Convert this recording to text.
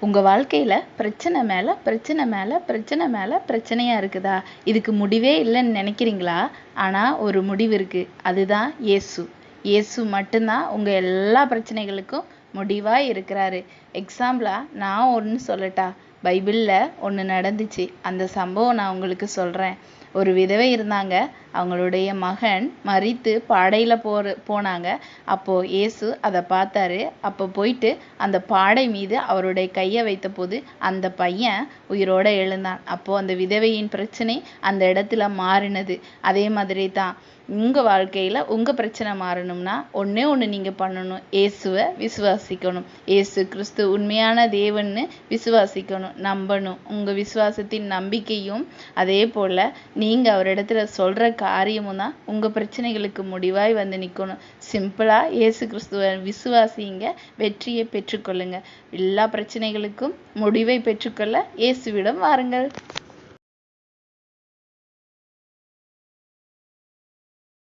உங்கள் வாழ்க்கையில் பிரச்சனை மேலே பிரச்சனை மேலே பிரச்சனை மேலே பிரச்சனையாக இருக்குதா? இதுக்கு முடிவே இல்லைன்னு நினைக்கிறீங்களா? ஆனால் ஒரு முடிவு இருக்குது அதுதான் இயேசு. இயேசு மட்டும்தான் உங்கள் எல்லா பிரச்சனைகளுக்கும் முடிவாக இருக்கிறாரு. எக்ஸாம்பிளாக நான் ஒன்று சொல்லட்டா? பைபிளில் ஒன்று நடந்துச்சு. அந்த சம்பவம் நான் உங்களுக்கு சொல்கிறேன் ஒரு விதவை இருந்தாங்க. அவங்களுடைய மகன் மறித்து பாடையில் போற போனாங்க. அப்போது இயேசு அதை பார்த்தாரு. அப்போ போயிட்டு அந்த பாடை மீது அவருடைய கையை வைத்தபோது அந்த பையன் உயிரோடு எழுந்தான். அப்போது அந்த விதவையின் பிரச்சனை அந்த இடத்துல மாறினது. அதே மாதிரி தான் உங்கள் வாழ்க்கையில் உங்கள் பிரச்சனை மாறணும்னா ஒன்றே ஒன்று நீங்கள் பண்ணணும். இயேசுவை விசுவாசிக்கணும். ஏசு கிறிஸ்து உண்மையான தேவன்னு விசுவாசிக்கணும். நம்பணும். உங்கள் விசுவாசத்தின் நம்பிக்கையும் அதே போல் நீங்கள் அவரிடத்துல சொல்கிற காரியமும் தான் உங்கள் பிரச்சனைகளுக்கு முடிவாய் வந்து நிற்கணும் சிம்பிளாக ஏசு கிறிஸ்துவை விசுவாசிங்க வெற்றியை பெற்றுக்கொள்ளுங்க. எல்லா பிரச்சனைகளுக்கும் முடிவை பெற்றுக்கொள்ள இயேசுவிடம் வாருங்கள்.